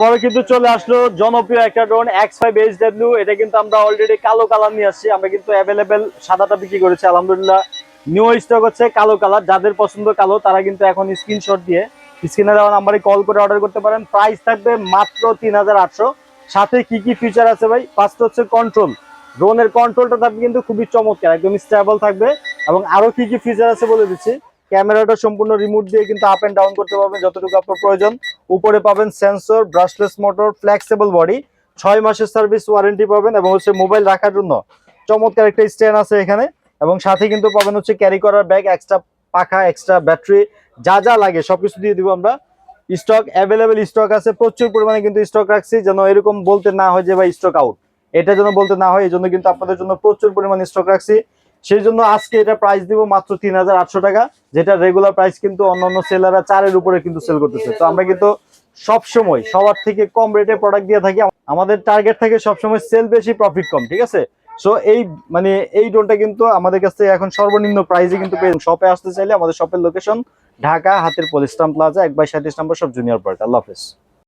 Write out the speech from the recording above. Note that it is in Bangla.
পরে কিন্তু চলে আসলো জনপ্রিয় একটা drone X five H W এটা কিন্তু আমরা অলরেডি কালো কালার নিয়ে আসছি। আমরা কিন্তু অ্যাভেলেবেল সাদাটা বিক্রি করেছি, আলহামদুলিল্লাহ। নিউ স্টক হচ্ছে কালো কালার যাদের পছন্দ কালো, তারা কিন্তু এখন স্ক্রিনশট দিয়ে স্ক্রিনে দেওয়া নাম্বারে কল করে অর্ডার করতে পারেন। প্রাইস থাকবে মাত্র তিন হাজার আটশো। সাথে কি কি ফিচার আছে ভাই? ফার্স্ট হচ্ছে কন্ট্রোল ড্রোনের কন্ট্রোলটা থাকবে কিন্তু খুবই চমৎকার, একদম স্টেবল থাকবে। এবং আরও কি কি ফিচার আছে বলে দিচ্ছি। ক্যামেরাটা সম্পূর্ণ রিমোট দিয়ে কিন্তু আপ এন্ড ডাউন করতে পারবেন, যতটুকু আপনার প্রয়োজন। উপরে পাবেন sensor brushless motor flexible body ছয় মাসের সার্ভিস ওয়ারেন্টি পাবেন এবং হচ্ছে মোবাইল রাখার জন্য চমৎকার একটা স্ট্যান্ড আছে এখানে। এবং সাথে কিন্তু পাবেন হচ্ছে ক্যারি করার ব্যাগ এক্সট্রা পাখা এক্সট্রা ব্যাটারি যা যা লাগে সবকিছু দিয়ে দিব আমরা। স্টক অ্যাভেলেবেল স্টক আছে, প্রচুর পরিমাণে কিন্তু স্টক রাখছি, যেন এরকম বলতে না হয় যে ভাই স্টক আউট এটা যেন বলতে না হয়, এই জন্য কিন্তু আপনাদের জন্য প্রচুর পরিমাণে স্টক রাখছি। সেই জন্য আজকে এটা প্রাইস দিব মাত্র তিন টাকা, যেটা রেগুলার প্রাইস কিন্তু অন্যান্য সেলাররা চারের উপরে কিন্তু সেল করতেছে। তো আমরা কিন্তু সব সময় সবার থেকে কম রেটে প্রোডাক্ট দিয়ে থাকি। আমাদের টার্গেট থাকে সবসময় সেল বেশি প্রফিট কম, ঠিক আছে? সো এই মানে এই ড্রোনটা কিন্তু আমাদের কাছ থেকে এখন সর্বনিম্ন প্রাইসে কিন্তু শপে আসতে চাইলে আমাদের শপের লোকেশন ঢাকা হাতের পলিস্টাম প্লাজা, এক বাই সাঁত্রিশ নম্বর, সব জুনিয়র পার্ক আল্লাহ হাফেজ।